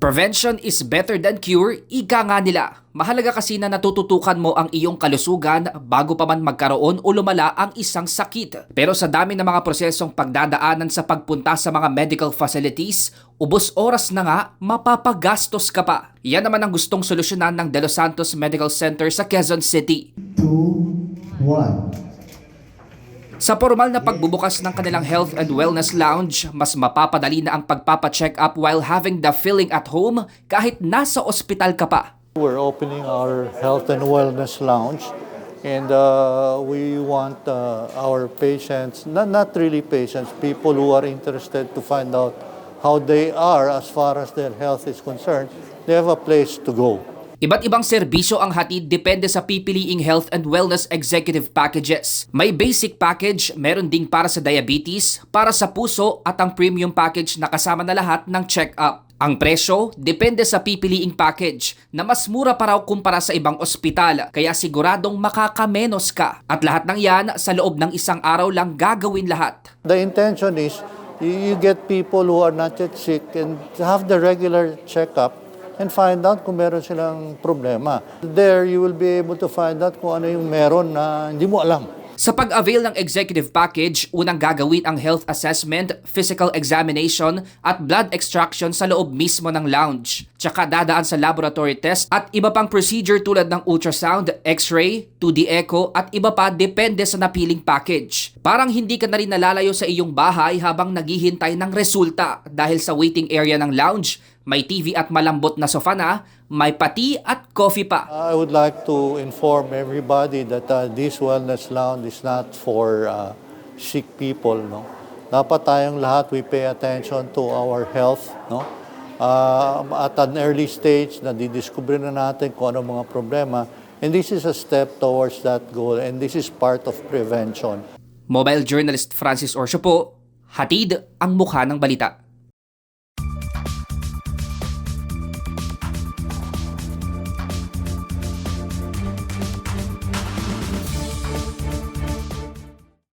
Prevention is better than cure, ika nga nila. Mahalaga kasi na natututukan mo ang iyong kalusugan bago pa man magkaroon o lumala ang isang sakit. Pero sa dami ng mga prosesong pagdadaanan sa pagpunta sa mga medical facilities, ubos oras na nga, mapapagastos ka pa. Yan naman ang gustong solusyonan ng De Los Santos Medical Center sa Quezon City. two, one. Sa formal na pagbubukas ng kanilang health and wellness lounge, mas mapapadali na ang pagpapacheck up while having the feeling at home kahit nasa ospital ka pa. We're opening our health and wellness lounge, and uh, we want uh, our patients, not, not really patients, people who are interested to find out how they are as far as their health is concerned, they have a place to go. Iba't ibang serbisyo ang hatid depende sa pipiliing health and wellness executive packages. May basic package, meron ding para sa diabetes, para sa puso at ang premium package na kasama na lahat ng check-up. Ang presyo, depende sa pipiliing package na mas mura pa raw kumpara sa ibang ospital kaya siguradong makakamenos ka. At lahat ng yan sa loob ng isang araw lang gagawin lahat. The intention is you, get people who are not yet sick and have the regular checkup and find out kung meron silang problema. There, you will be able to find out kung ano yung meron na hindi mo alam. Sa pag-avail ng executive package, unang gagawin ang health assessment, physical examination at blood extraction sa loob mismo ng lounge. Tsaka dadaan sa laboratory test at iba pang procedure tulad ng ultrasound, x-ray, 2D echo at iba pa depende sa napiling package. Parang hindi ka na rin nalalayo sa iyong bahay habang naghihintay ng resulta dahil sa waiting area ng lounge, may TV at malambot na sofa na, may pati at coffee pa. I would like to inform everybody that uh, this wellness lounge is not for uh, sick people. No? Dapat tayong lahat, we pay attention to our health. No? Uh, at an early stage, nadidiscover na natin kung ano mga problema. And this is a step towards that goal. And this is part of prevention. Mobile journalist Francis Orsio po, hatid ang mukha ng balita.